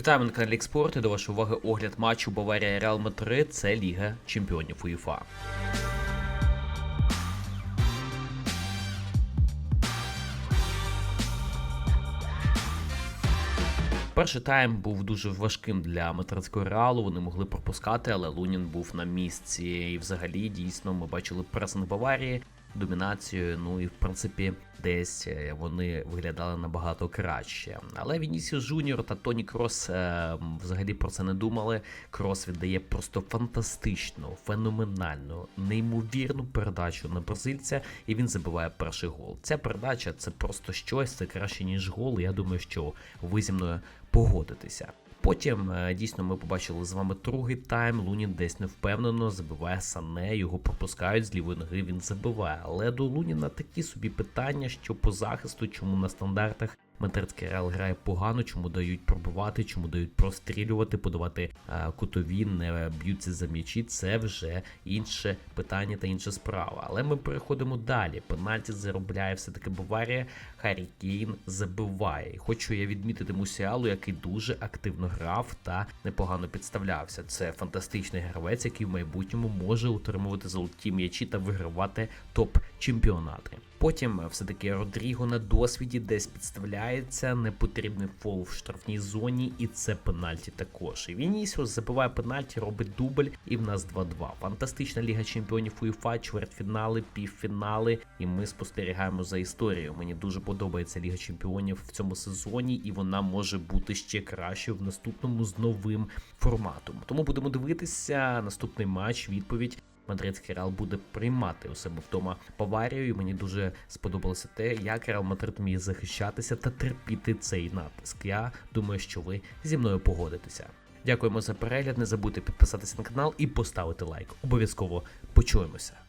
Вітаємо на каналі Експорт і до вашої уваги огляд матчу Баварія Реал Мадрид. Це Ліга Чемпіонів УЄФА. Перший тайм був дуже важким для мадридського реалу. Вони могли пропускати, але Лунін був на місці. І взагалі дійсно ми бачили пресинг Баварії, домінацію. Ну і в принципі, десь е, вони виглядали набагато краще. Але Вінісіус Жуніор та Тоні Крос е, взагалі про це не думали. Крос віддає просто фантастичну, феноменальну, неймовірну передачу на бразильця, і він забиває перший гол. Ця передача це просто щось, це краще ніж гол. Я думаю, що ви зі мною погодитеся. Потім е, дійсно ми побачили з вами другий тайм. Лунін десь невпевнено забиває Сане, його пропускають з лівої ноги. Він забиває. Але до Луніна такі собі питання, що по захисту, чому на стандартах Мадридський Реал грає погано, чому дають пробивати, чому дають прострілювати, подавати е, кутові, не б'ються за м'ячі. Це вже інше питання та інша справа. Але ми переходимо далі. Пенальті заробляє все-таки Баварія. Харі Кейн забиває. Хочу я відмітити Мусіалу, який дуже активно грав та непогано підставлявся. Це фантастичний гравець, який в майбутньому може утримувати золоті м'ячі та вигравати топ-чемпіонати. Потім е, все-таки Родріго на досвіді десь підставляється, непотрібний фол в штрафній зоні, і це пенальті також. І Вінісіус забиває пенальті, робить дубль, і в нас 2-2. Фантастична Ліга Чемпіонів УЄФА, чвертьфінали, півфінали. І ми спостерігаємо за історією. Мені дуже подобається Ліга Чемпіонів в цьому сезоні, і вона може бути ще кращою в наступному з новим форматом. Тому будемо дивитися наступний матч. Відповідь. Мадридський Реал буде приймати у себе вдома Баварію. І мені дуже сподобалося те, як Реал Мадрид вміє захищатися та терпіти цей натиск. Я думаю, що ви зі мною погодитеся. Дякуємо за перегляд. Не забудьте підписатися на канал і поставити лайк. Обов'язково почуємося.